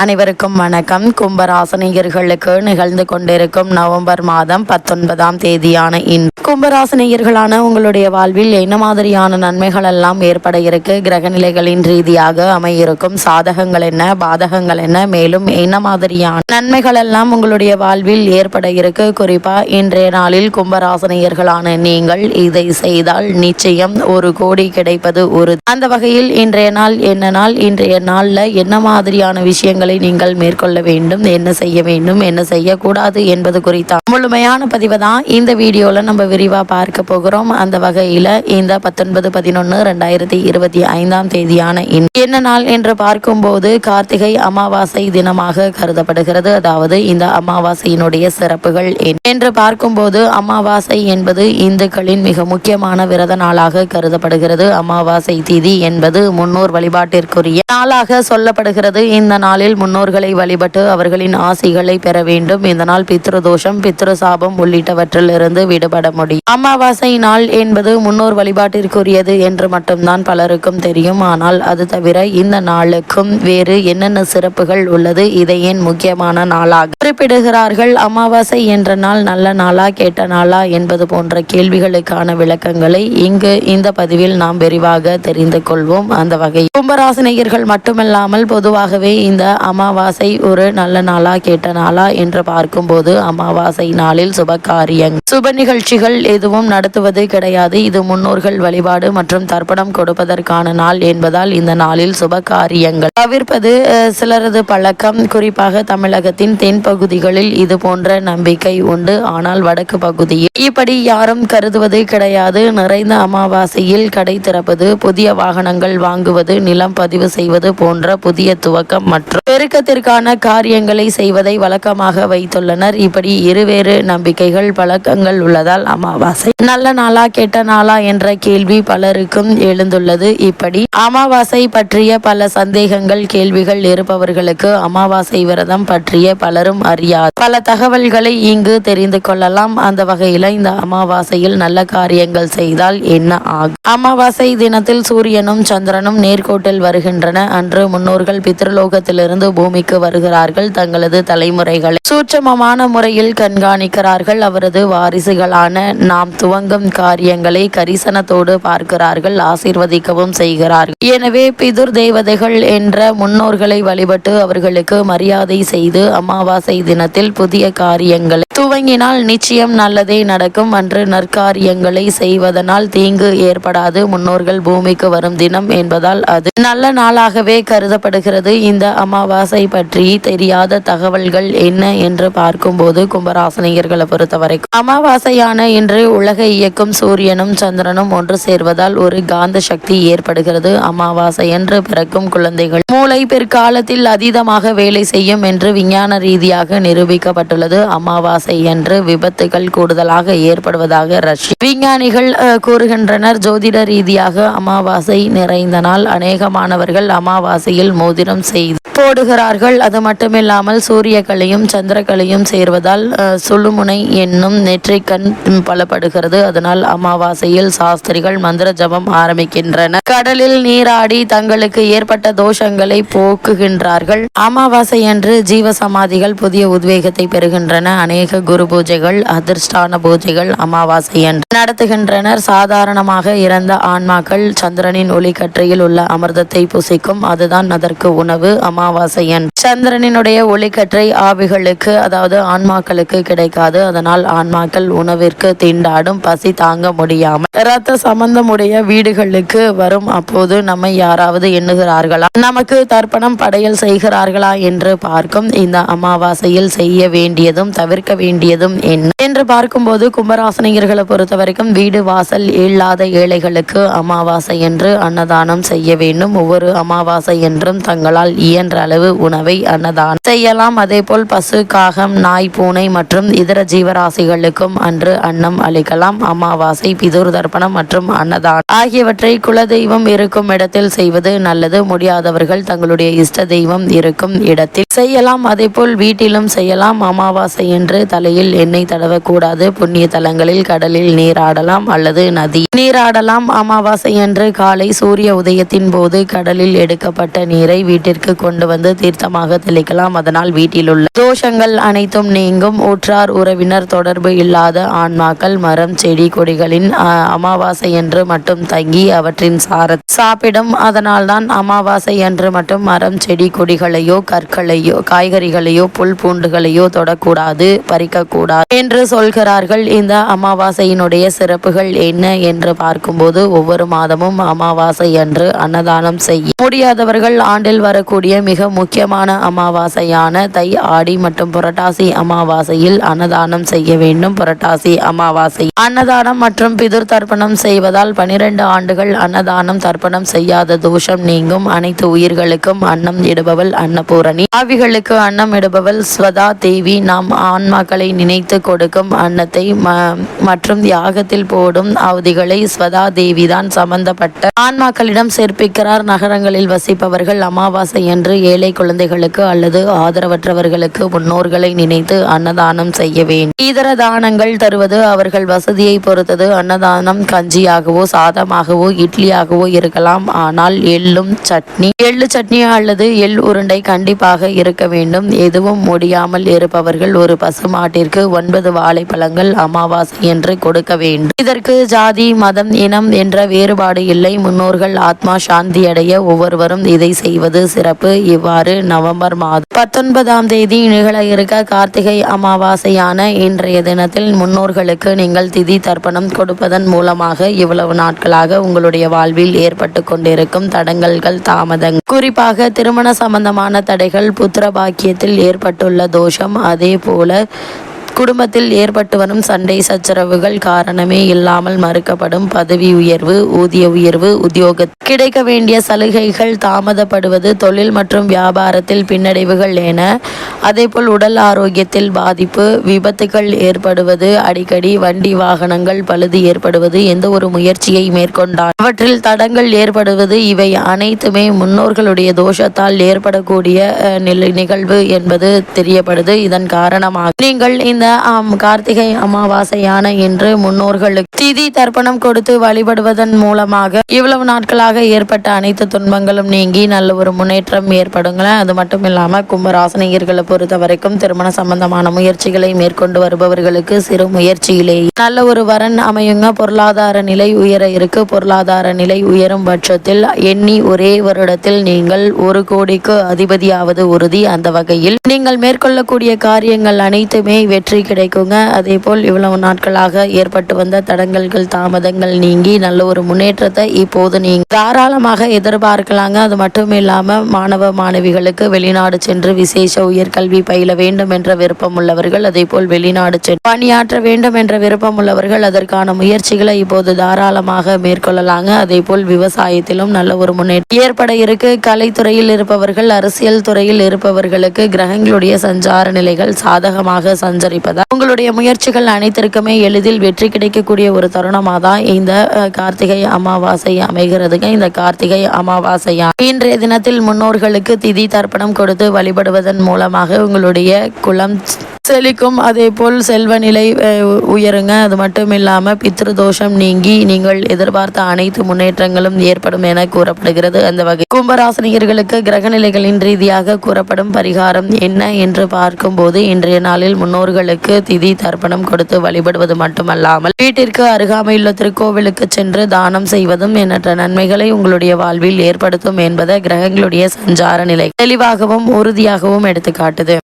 அனைவருக்கும் வணக்கம். கும்பராசனிகர்களுக்கு நிகழ்ந்து கொண்டிருக்கும் நவம்பர் மாதம் பத்தொன்பதாம் தேதியான இன் கும்பராசனியர்களான உங்களுடைய வாழ்வில் என்ன மாதிரியான நன்மைகள் எல்லாம் ஏற்பட இருக்கு? கிரகநிலைகளின் ரீதியாக அமையிருக்கும் சாதகங்கள் என்ன? பாதகங்கள் என்ன? மேலும் என்ன மாதிரியான நன்மைகள் எல்லாம் உங்களுடைய வாழ்வில் ஏற்பட இருக்கு? குறிப்பா இன்றைய நாளில் கும்பராசனியர்களான நீங்கள் இதை செய்தால் நிச்சயம் ஒரு கோடி கிடைப்பது ஒரு அந்த வகையில் இன்றைய நாள் என்ன நாள்? இன்றைய நாள்ல என்ன மாதிரியான விஷயங்கள் நீங்கள் மேற்கொள்ள வேண்டும். என்ன செய்ய வேண்டும் என்ன செய்யக்கூடாது என்பது குறித்த. முழுமையான பதிவை தான் இந்த வீடியோவில் நம்ம விரிவாக பார்க்க போகிறோம். அந்த வகையில் இந்த பத்தொன்பது பதினொன்று ரெண்டாயிரத்தி இருபத்தி ஐந்தாம் தேதியான என்ன நாள் என்று பார்க்கும்போது கார்த்திகை அமாவாசை தினமாக கருதப்படுகிறது. அதாவது இந்த அமாவாசையினுடைய சிறப்புகள் என்று பார்க்கும்போது அமாவாசை என்பது இந்துக்களின் மிக முக்கியமான விரத நாளாக கருதப்படுகிறது. அமாவாசை திதி என்பது முன்னோர் வழிபாட்டிற்குரிய நாளாக சொல்லப்படுகிறது. இந்த நாளில் முன்னோர்களை வழிபட்டு அவர்களின் ஆசைகளை பெற வேண்டும். இந்த நாள் பித்ருதோஷம் பித்ரு சாபம் உள்ளிட்டவற்றிலிருந்து விடுபட முடியும். அமாவாசை நாள் என்பது முன்னோர் வழிபாட்டிற்குரியது என்று மட்டும்தான் பலருக்கும் தெரியும். ஆனால் அது தவிர இந்த நாளுக்கும் வேறு என்னென்ன சிறப்புகள் உள்ளது? இதை ஏன் முக்கியமான நாளாக குறிப்பிடுகிறார்கள்? அமாவாசை என்ற நாள் நல்ல நாளா கேட்ட நாளா என்பது போன்ற கேள்விகளுக்கான விளக்கங்களை இங்கு இந்த பதிவில் நாம் விரிவாக தெரிந்து கொள்வோம். அந்த வகை கும்பராசினியர்கள் மட்டுமல்லாமல் பொதுவாகவே இந்த அமாவாசை ஒரு நல்ல நாளா கேட்ட நாளா என்று பார்க்கும்போது அமாவாசை நாளில் சுப காரியங்கள் சுப நிகழ்ச்சிகள் எதுவும் நடத்துவது கிடையாது. இது முன்னோர்கள் வழிபாடு மற்றும் தர்ப்பணம் கொடுப்பதற்கான நாள் என்பதால் இந்த நாளில் சுப காரியங்கள் தவிர்ப்பது சிலரது பழக்கம். குறிப்பாக தமிழகத்தின் தென் பகுதிகளில் இது போன்ற நம்பிக்கை உண்டு. ஆனால் வடக்கு பகுதியில் இப்படி யாரும் கருதுவது கிடையாது. நிறைந்த அமாவாசையில் கடை திறப்பது புதிய வாகனங்கள் வாங்குவது நிலம் பதிவு செய்வது போன்ற புதிய துவக்கம் மற்றும் பெருக்கத்திற்கான காரியங்களை செய்வதை வழக்கமாக வைத்துள்ளனர். இப்படி இருவேறு நம்பிக்கைகள் பழக்கங்கள் உள்ளதால் அமாவாசை. நல்ல நாளா கெட்ட நாளா என்ற கேள்வி பலருக்கும் எழுந்துள்ளது. இப்படி அமாவாசை பற்றிய பல சந்தேகங்கள் கேள்விகள் இருப்பவர்களுக்கு அமாவாசை விரதம் பற்றிய பலரும் அறியாது. பல தகவல்களை இங்கு தெரிந்து கொள்ளலாம். அந்த வகையில இந்த அமாவாசையில் நல்ல காரியங்கள் செய்தால் என்ன ஆகும்? அமாவாசை தினத்தில் சூரியனும் சந்திரனும் நேர்கோட்டில் வருகின்றன. அன்று முன்னோர்கள் பித்ருலோகத்திலிருந்து பூமிக்கு வருகிறார்கள் தங்களது தலைமுறைகளை. சூட்சமமான முறையில் கண்காணிக்கிறார்கள் அவரது வாரிசுகளான நாம் துவங்கும் காரியங்களை கரிசனத்தோடு பார்க்கிறார்கள் ஆசீர்வதிக்கவும் செய்கிறார்கள். எனவே பிதுர் தேவதைகள் என்ற முன்னோர்களை வழிபட்டு அவர்களுக்கு மரியாதை செய்து அமாவாசை தினத்தில் புதிய காரியங்களை துவங்கினால் நிச்சயம் நல்லதே நடக்கும் அன்று நற்காரியங்களை செய்வதனால் தீங்கு ஏற்படாது முன்னோர்கள் பூமிக்கு வரும் தினம் என்பதால் அது நல்ல நாளாகவே கருதப்படுகிறது. இந்த அமாவாசை பற்றி தெரியாத தகவல்கள் என்ன என்று பார்க்கும்போது கும்பராசனிகர்களை பொறுத்த வரைக்கும் அமாவாசையான இன்று உலக இயக்கும் சூரியனும் சந்திரனும் ஒன்று சேர்வதால் ஒரு காந்த சக்தி ஏற்படுகிறது. அமாவாசை என்று பிறக்கும் குழந்தைகள் மூளை பிற்காலத்தில் அதீதமாக வேலை செய்யும் என்று விஞ்ஞான ரீதியாக நிரூபிக்கப்பட்டுள்ளது. அமாவாசை என்று விபத்துகள் கூடுதலாக ஏற்படுவதாக ரஷ்ய விஞ்ஞானிகள் அஹ், கூறுகின்றனர். ஜோதிட ரீதியாக அமாவாசை நிறைந்த நாள் அநேகமானவர்கள் அமாவாசையில் மோதிரம் செய்து போடு போடுகிறார்கள் அது மட்டுமில்லாமல் சூரியக்கலையும் சந்திரக்கலையும் சேர்வதால் சுழுமுனை என்னும் நெற்றிக்கண் பலப்படுகிறது. அதனால் அமாவாசையில் சாஸ்திரிகள் மந்திர ஜபம் ஆரம்பிக்கின்றனர் கடலில் நீராடி தங்களுக்கு ஏற்பட்ட தோஷங்களை போக்குகின்றார்கள். அமாவாசை அன்று ஜீவ சமாதிகள் புதிய உத்வேகத்தை பெறுகின்றன. அநேக குரு பூஜைகள் அதிர்ஷ்டான பூஜைகள் அமாவாசை அன்று நடத்துகின்றனர். சாதாரணமாக இறந்த ஆன்மாக்கள் சந்திரனின் ஒளிக்கற்றையில் உள்ள அமிர்தத்தை புசிக்கும். அதுதான் அதற்கு உணவு. அமாவாசை அன்று சந்திரனினுடைய ஒளிக்கற்றை ஆவிகளுக்கு அதாவது ஆன்மாக்களுக்கு கிடைக்காது. அதனால் ஆன்மாக்கள் உணவிற்கு திண்டாடும் பசி தாங்க முடியாமல். ரத்த சம்பந்தமுடைய வீடுகளுக்கு வரும். அப்போது நம்மை யாராவது எண்ணுகிறார்களா? நமக்கு தர்ப்பணம் படையல் செய்கிறார்களா என்று பார்க்கும். இந்த அமாவாசையில் செய்ய வேண்டியதும் தவிர்க்க வேண்டியதும் என்ன? என்று பார்க்கும்போது கும்பராசனியர்களை பொறுத்த வரைக்கும் வீடு வாசல் இல்லாத ஏழைகளுக்கு அமாவாசை என்று அன்னதானம் செய்ய வேண்டும். ஒவ்வொரு அமாவாசை என்றும் தங்களால் இயன்ற அளவு உணவை அன்னதானம் செய்யலாம். அதே போல் பசு காகம் நாய் பூனை மற்றும் இதர ஜீவராசிகளுக்கும் அன்று அன்னம் அளிக்கலாம். அமாவாசை பிதுர் தர்ப்பணம் மற்றும் அன்னதானம் ஆகியவற்றை குலதெய்வம் இருக்கும் இடத்தில் செய்வது நல்லது. முடியாதவர்கள் தங்களுடைய இஷ்ட தெய்வம் இருக்கும் இடத்தில் செய்யலாம். அதேபோல் வீட்டிலும் செய்யலாம். அமாவாசை என்று தலையில் எண்ணெய் தடவக்கூடாது. புண்ணிய தலங்களில் கடலில் நீராடலாம் அல்லது நதி நீராடலாம். அமாவாசை என்று காலை சூரிய உதயத்தின் போது கடலில் எடுக்கப்பட்ட நீரை வீட்டிற்கு கொண்டு வந்து தீர்த்தமாக தெளிக்கலாம். அதனால் வீட்டில் உள்ள தோஷங்கள் அனைத்தும் நீங்கும். உற்றார் உறவினர் தொடர்பு இல்லாத ஆன்மாக்கள் மரம் செடி கொடிகளின் அமாவாசை என்று மட்டும் தங்கி அவற்றின் சார சாப்பிடும். அதனால்தான் அமாவாசை என்று மட்டும் மரம் செடி கொடிகளையோ கற்களையோ காய்கறிகளையோ புல் பூண்டுகளையோ தொடக்கூடாது பறிக்கக்கூடாது என்று சொல்கிறார்கள். இந்த அமாவாசையினுடைய சிறப்புகள் என்ன என்று பார்க்கும்போது ஒவ்வொரு மாதமும் அமாவாசை என்று அன்னதானம் செய்ய முடியாதவர்கள் ஆண்டில் வரக்கூடிய மிக முக்கியமான அமாவாசையான தை ஆடி மற்றும் புரட்டாசி அமாவாசையில் அன்னதானம் செய்ய வேண்டும். புரட்டாசி அமாவாசை. அன்னதானம் மற்றும் பிதுர் தர்ப்பணம் செய்வதால் பனிரெண்டு ஆண்டுகள் அன்னதானம் தர்ப்பணம் செய்யாத தோஷம் நீங்கும். அனைத்து உயிர்களுக்கும் அன்னம் இடுபவள் அன்னபூரணி. ஆவிகளுக்கு அன்னம் இடுபவள் ஸ்வதா தேவி. நாம் ஆன்மாக்களை நினைத்து கொடுக்கும் அன்னத்தை ம- மற்றும் யாகத்தில் போடும் அவதிகளை ஸ்வதா தேவி தான் சம்பந்தப்பட்ட. ஆன்மாக்களிடம் சேர்ப்பிக்கிறார். நகரங்களில் வசிப்பவர்கள் அமாவாசை என்று ஏழு குழந்தைகளுக்கு அல்லது ஆதரவற்றவர்களுக்கு முன்னோர்களை நினைத்து அன்னதானம் செய்ய வேண்டும். இதர தானங்கள் தருவது அவர்கள் வசதியை பொறுத்தது. அன்னதானம் கஞ்சியாகவோ சாதமாகவோ இட்லியாகவோ இருக்கலாம். ஆனால் எள்ளும் சட்னி எள்ளு சட்னி அல்லது எள் உருண்டை கண்டிப்பாக இருக்க வேண்டும். எதுவும் முடியாமல் இருப்பவர்கள் ஒரு பசுமாட்டிற்கு ஒன்பது வாழைப்பழங்கள் அமாவாசை என்று கொடுக்க வேண்டும். இதற்கு ஜாதி மதம் இனம் என்ற வேறுபாடு இல்லை. முன்னோர்கள் ஆத்மா சாந்தி அடைய ஒவ்வொருவரும் இதை செய்வது சிறப்பு. இவ்வாறு நவம்பர் மாதம் பத்தொன்பதாம் தேதி நிகழ இருக்க கார்த்திகை அமாவாசையான இன்றைய தினத்தில் முன்னோர்களுக்கு நீங்கள் திதி தர்ப்பணம் கொடுப்பதன் மூலமாக இவ்வளவு நாட்களாக உங்களுடைய வாழ்வில் ஏற்பட்டு கொண்டிருக்கும் தடங்கல்கள் தாமதங்கள். குறிப்பாக திருமண சம்பந்தமான தடைகள் புத்திர பாக்கியத்தில் ஏற்பட்டுள்ள தோஷம் அதே போல குடும்பத்தில் ஏற்பட்டு வரும் சண்டை சச்சரவுகள் காரணமே இல்லாமல் மறுக்கப்படும் பதவி உயர்வு ஊதிய உயர்வு உத்தியோக கிடைக்க வேண்டிய சலுகைகள் தாமதப்படுவது தொழில் மற்றும் வியாபாரத்தில் பின்னடைவுகள் என அதேபோல் உடல் ஆரோக்கியத்தில் பாதிப்பு விபத்துகள் ஏற்படுவது அடிக்கடி வண்டி வாகனங்கள் பழுது ஏற்படுவது எந்த ஒரு முயற்சியை மேற்கொண்டால் அவற்றில் தடங்கள் ஏற்படுவது இவை அனைத்துமே முன்னோர்களுடைய தோஷத்தால் ஏற்படக்கூடிய நிகழ்வு என்பது தெரியப்படுது. இதன் காரணமாக நீங்கள் இந்த ஆம், கார்த்திகை அமாவாசையான இன்று முன்னோர்களுக்கு திதி தர்ப்பணம் கொடுத்து வழிபடுவதன் மூலமாக இவ்வளவு நாட்களாக ஏற்பட்ட அனைத்து துன்பங்களும் நீங்கி நல்ல ஒரு முன்னேற்றம் ஏற்படுங்களேன். அது மட்டும் இல்லாம கும்பராசனியர்களை பொறுத்த வரைக்கும் திருமண சம்பந்தமான முயற்சிகளை மேற்கொண்டு வருபவர்களுக்கு சிறு முயற்சியிலேயே நல்ல ஒரு வரன் அமையுங்க. பொருளாதார நிலை உயர இருக்கு. பொருளாதார நிலை உயரும் பட்சத்தில் எண்ணி ஒரே வருடத்தில் நீங்கள் ஒரு கோடிக்கு அதிபதியாவது உறுதி. அந்த வகையில் நீங்கள் மேற்கொள்ளக்கூடிய காரியங்கள் அனைத்துமே வெற்றி கிடைக்குங்க. அதே போல் இவ்வளவு நாட்களாக ஏற்பட்டு வந்த தடங்கல்கள் தாமதங்கள் நீங்கி நல்ல ஒரு முன்னேற்றத்தை இப்போது நீங்க தாராளமாக எதிர்பார்க்கலாங்க. அது மட்டும் இல்லாம மாணவ மாணவிகளுக்கு வெளிநாடு சென்று விசேஷ உயர்கல்வி பயில வேண்டும் என்ற விருப்பம் உள்ளவர்கள் அதே போல் வெளிநாடு சென்று பணியாற்ற வேண்டும் என்ற விருப்பம் உள்ளவர்கள் அதற்கான முயற்சிகளை இப்போது தாராளமாக மேற்கொள்ளலாங்க. அதே போல் விவசாயத்திலும் நல்ல ஒரு முன்னேற்றம் ஏற்பட இருக்கு. கலைத்துறையில் இருப்பவர்கள் அரசியல் துறையில் இருப்பவர்களுக்கு கிரகங்களுடைய சஞ்சார நிலைகள் சாதகமாக சஞ்சரிப்பதால் உங்களுடைய முயற்சிகள் அனைத்திற்குமே எளிதில் வெற்றி கிடைக்கக்கூடிய ஒரு தருணமாக தான் இந்த கார்த்திகை அமாவாசை அமைகிறதுங்க. இந்த கார்த்திகை அமாவாசையா? இன்றைய தினத்தில் முன்னோர்களுக்கு திதி தர்ப்பணம் கொடுத்து வழிபடுவதன் மூலமாக உங்களுடைய குளம் செழிக்கும். அதே போல் செல்வ நிலை உயருங்க. அது மட்டும் இல்லாமல் பித்ரு தோஷம் நீங்கி நீங்கள் எதிர்பார்த்த அனைத்து முன்னேற்றங்களும் ஏற்படும் என கூறப்படுகிறது. அந்த வகை கும்பராசினியர்களுக்கு கிரக நிலைகளின் ரீதியாக கூறப்படும் பரிகாரம் என்ன என்று பார்க்கும்போது இன்றைய நாளில் முன்னோர்களுக்கு திதி தர்ப்பணம் கொடுத்து வழிபடுவது மட்டுமல்லாமல் வீட்டிற்கு அருகாமையுள்ள திருக்கோவிலுக்கு சென்று தானம் செய்வதும் எண்ணற்ற நன்மைகளை உங்களுடைய வாழ்வில் ஏற்படுத்தும் என்பதை கிரகங்களுடைய சஞ்சார நிலை. தெளிவாகவும் உறுதியாகவும் எடுத்துக்காட்டுது.